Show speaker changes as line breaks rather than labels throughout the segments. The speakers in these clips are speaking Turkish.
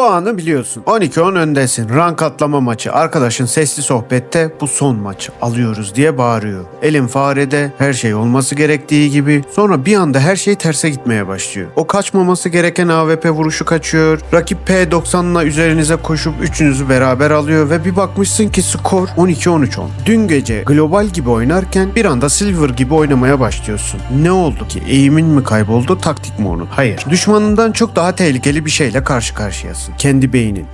Bu anı biliyorsun. 12-10 öndesin. Rank atlama maçı. Arkadaşın sesli sohbette bu son maçı alıyoruz diye bağırıyor. Elin farede her şey olması gerektiği gibi. Sonra bir anda her şey terse gitmeye başlıyor. O kaçmaması gereken AWP vuruşu kaçıyor. Rakip P90'la üzerinize koşup üçünüzü beraber alıyor ve bir bakmışsın ki skor 12-13-10. Dün gece global gibi oynarken bir anda silver gibi oynamaya başlıyorsun. Ne oldu ki? Eğimin mi kayboldu, taktik mi unut? Hayır. Düşmanından çok daha tehlikeli bir şeyle karşı karşıyasın. Kendi beynin.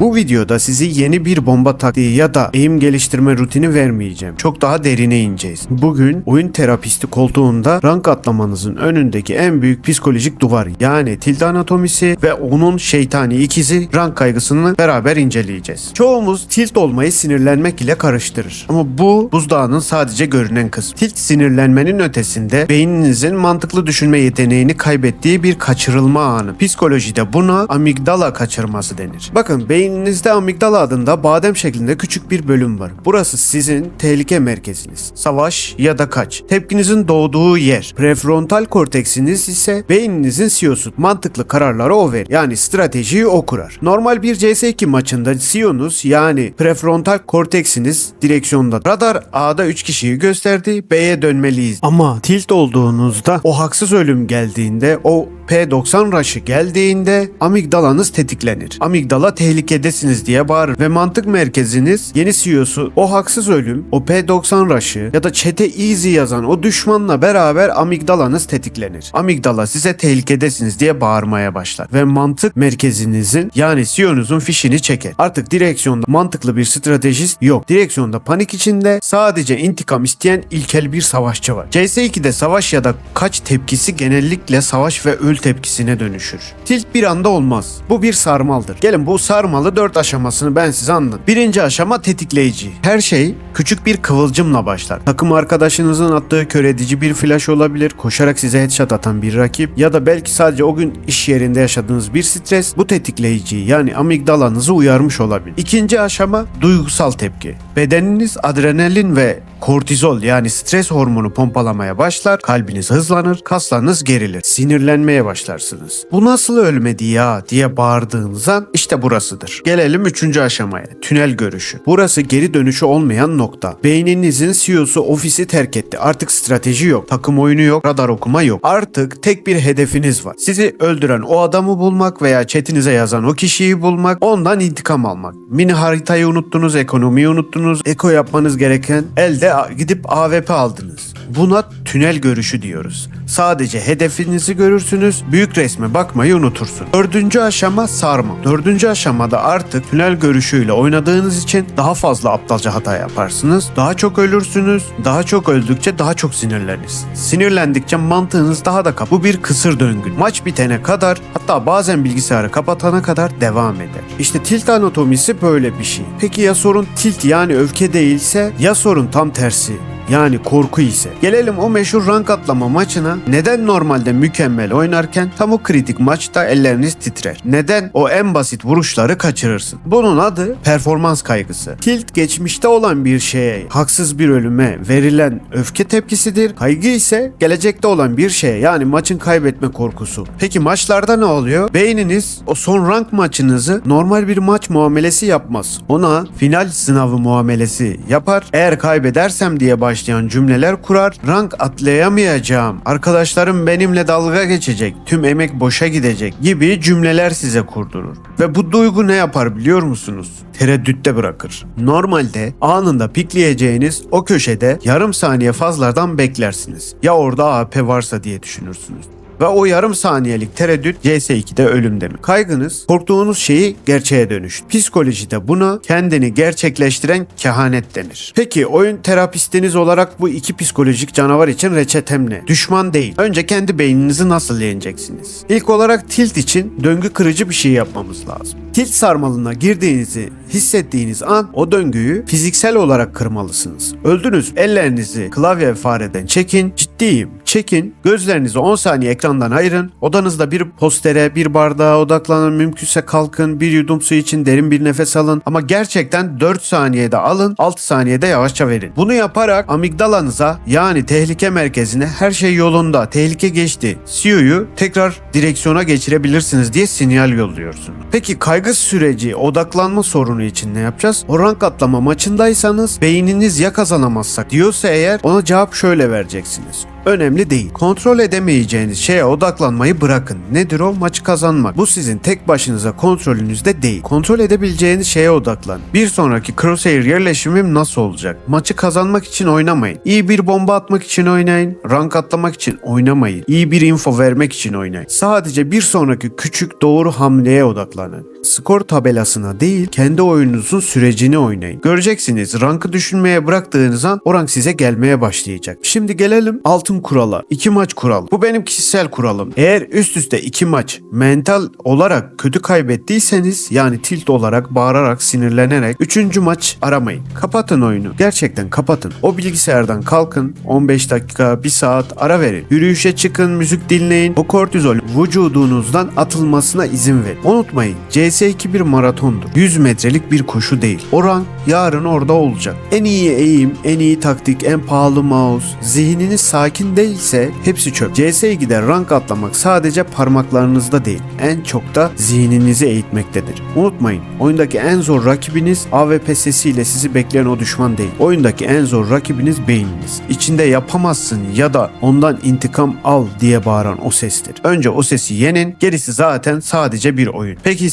Bu videoda sizi yeni bir bomba taktiği ya da eğim geliştirme rutini vermeyeceğim. Çok daha derine ineceğiz. Bugün oyun terapisti koltuğunda rank atlamanızın önündeki en büyük psikolojik duvar yani tilde anatomisi ve onun şeytani ikizi rank kaygısını beraber inceleyeceğiz. Çoğumuz tilt olmayı sinirlenmek ile karıştırır. Ama bu buzdağının sadece görünen kısmı. Tilt sinirlenmenin ötesinde beyninizin mantıklı düşünme yeteneğini kaybettiği bir kaçırılma anı. Psikolojide buna amigdala kaçırması denir. Bakın beyninizde amigdala adında badem şeklinde küçük bir bölüm var. Burası sizin tehlike merkeziniz. Savaş ya da kaç. Tepkinizin doğduğu yer. Prefrontal korteksiniz ise beyninizin CEO'su. Mantıklı kararları o verir. Yani stratejiyi o kurar. Normal bir CS2 maçında CEO'nuz yani prefrontal korteksiniz direksiyonda. Radar A'da 3 kişiyi gösterdi. B'ye dönmeliyiz. Ama tilt olduğunuzda o haksız ölüm geldiğinde o P90 rush'ı geldiğinde amigdalanız tetiklenir. Amigdala tehlikedesiniz diye bağırır ve mantık merkeziniz yeni CEO'su o haksız ölüm, o P90 rush'ı ya da çete easy yazan o düşmanla beraber amigdalanız tetiklenir. Amigdala size tehlikedesiniz diye bağırmaya başlar ve mantık merkezinizin yani CEO'nuzun fişini çeker. Artık direksiyonda mantıklı bir stratejist yok. Direksiyonda panik içinde sadece intikam isteyen ilkel bir savaşçı var. CS2'de savaş ya da kaç tepkisi genellikle savaş ve öl tepkisine dönüşür. Tilt bir anda olmaz. Bu bir sarmaldır. Gelin bu sarmalı 4 aşamasını ben size anlatayım. Birinci aşama tetikleyici. Her şey küçük bir kıvılcımla başlar. Takım arkadaşınızın attığı kör edici bir flash olabilir, koşarak size headshot atan bir rakip ya da belki sadece o gün iş yerinde yaşadığınız bir stres bu tetikleyici yani amigdalanızı uyarmış olabilir. İkinci aşama duygusal tepki. Bedeniniz adrenalin ve kortizol yani stres hormonu pompalamaya başlar, kalbiniz hızlanır, kaslarınız gerilir, sinirlenmeye başlarsınız. Bu nasıl ölmedi ya diye bağırdığınız an işte burasıdır. Gelelim üçüncü aşamaya, tünel görüşü. Burası geri dönüşü olmayan nokta. Beyninizin CEO'su ofisi terk etti. Artık strateji yok, takım oyunu yok, radar okuma yok. Artık tek bir hedefiniz var. Sizi öldüren o adamı bulmak veya chatinize yazan o kişiyi bulmak, ondan intikam almak. Mini haritayı unuttunuz, ekonomiyi unuttunuz, eko yapmanız gereken elde gidip AWP aldınız. Buna tünel görüşü diyoruz. Sadece hedefinizi görürsünüz, büyük resme bakmayı unutursun. Dördüncü aşama sarma. Dördüncü aşamada artık tünel görüşüyle oynadığınız için daha fazla aptalca hata yaparsınız. Daha çok ölürsünüz. Daha çok öldükçe daha çok sinirlenirsiniz. Sinirlendikçe mantığınız daha da kap. Bu bir kısır döngü. Maç bitene kadar hatta bazen bilgisayarı kapatana kadar devam eder. İşte tilt anatomisi böyle bir şey. Peki ya sorun tilt yani öfke değilse ya sorun tam tersi yani korku ise. Gelelim o meşhur rank atlama maçına. Neden normalde mükemmel oynarken tam o kritik maçta elleriniz titrer? Neden o en basit vuruşları kaçırırsın? Bunun adı performans kaygısı. Tilt geçmişte olan bir şeye, haksız bir ölüme verilen öfke tepkisidir. Kaygı ise gelecekte olan bir şeye yani maçın kaybetme korkusu. Peki maçlarda ne oluyor? Beyniniz o son rank maçınızı normal bir maç muamelesi yapmaz. Ona final sınavı muamelesi yapar. Eğer kaybedersem diye başlayan cümleler kurar. Rank atlayamayacağım. Arkadaşlarım benimle dalga geçecek. Tüm emek boşa gidecek gibi cümleler size kurdurur. Ve bu duygu ne yapar biliyor musunuz? Tereddütte bırakır. Normalde anında pikleyeceğiniz o köşede yarım saniye fazladan beklersiniz. Ya orada AP varsa diye düşünürsünüz. Ve o yarım saniyelik tereddüt CS2'de ölüm demek. Kaygınız korktuğunuz şeyi gerçeğe dönüştü. Psikolojide buna kendini gerçekleştiren kehanet denir. Peki oyun terapistiniz olarak bu iki psikolojik canavar için reçetem ne? Düşman değil. Önce kendi beyninizi nasıl yeneceksiniz? İlk olarak tilt için döngü kırıcı bir şey yapmamız lazım. Tilt sarmalına girdiğinizi hissettiğiniz an o döngüyü fiziksel olarak kırmalısınız. Öldünüz ellerinizi klavye fareden çekin. Ciddiyim. Çekin, gözlerinizi 10 saniye ekrandan ayırın, odanızda bir postere, bir bardağa odaklanın, mümkünse kalkın, bir yudum su için derin bir nefes alın ama gerçekten 4 saniyede alın, 6 saniyede yavaşça verin. Bunu yaparak amigdalanıza yani tehlike merkezine her şey yolunda, tehlike geçti, CEO'yu tekrar direksiyona geçirebilirsiniz diye sinyal yolluyorsunuz. Peki kaygı süreci, odaklanma sorunu için ne yapacağız? O rank atlama maçındaysanız beyniniz ya kazanamazsak diyorsa eğer ona cevap şöyle vereceksiniz. Önemli değil. Kontrol edemeyeceğiniz şeye odaklanmayı bırakın. Nedir o? Maçı kazanmak. Bu sizin tek başınıza kontrolünüzde değil. Kontrol edebileceğiniz şeye odaklan. Bir sonraki crosshair yerleşimim nasıl olacak? Maçı kazanmak için oynamayın. İyi bir bomba atmak için oynayın. Rank atlamak için oynamayın. İyi bir info vermek için oynayın. Sadece bir sonraki küçük doğru hamleye odaklanın. Skor tabelasına değil, kendi oyununuzun sürecini oynayın. Göreceksiniz rankı düşünmeye bıraktığınız an o rank size gelmeye başlayacak. Şimdi gelelim altın kurala. iki maç kuralı. Bu benim kişisel kuralım. Eğer üst üste iki maç mental olarak kötü kaybettiyseniz yani tilt olarak, bağırarak, sinirlenerek üçüncü maç aramayın. Kapatın oyunu. Gerçekten kapatın. O bilgisayardan kalkın. 15 dakika, 1 saat ara verin. Yürüyüşe çıkın, müzik dinleyin. O kortizol vücudunuzdan atılmasına izin verin. Unutmayın CS2 bir maratondur. 100 metrelik bir koşu değil. O rank yarın orada olacak. En iyi eğim, en iyi taktik, en pahalı mouse, zihniniz sakin değilse hepsi çöp. CS2'de rank atlamak sadece parmaklarınızda değil, en çok da zihninizi eğitmektedir. Unutmayın, oyundaki en zor rakibiniz AWP sesiyle sizi bekleyen o düşman değil. Oyundaki en zor rakibiniz beyniniz. İçinde yapamazsın ya da ondan intikam al diye bağıran o sestir. Önce o sesi yenin, gerisi zaten sadece bir oyun. Peki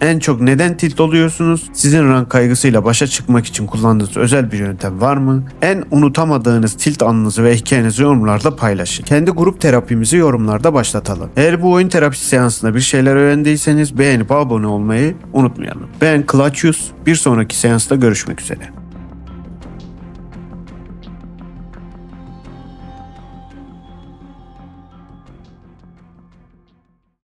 en çok neden tilt oluyorsunuz? Sizin rank kaygısıyla başa çıkmak için kullandığınız özel bir yöntem var mı? En unutamadığınız tilt anınızı ve hikayenizi yorumlarda paylaşın. Kendi grup terapimizi yorumlarda başlatalım. Eğer bu oyun terapisi seansında bir şeyler öğrendiyseniz beğenip abone olmayı unutmayalım. Ben Klaçyus. Bir sonraki seansta görüşmek üzere.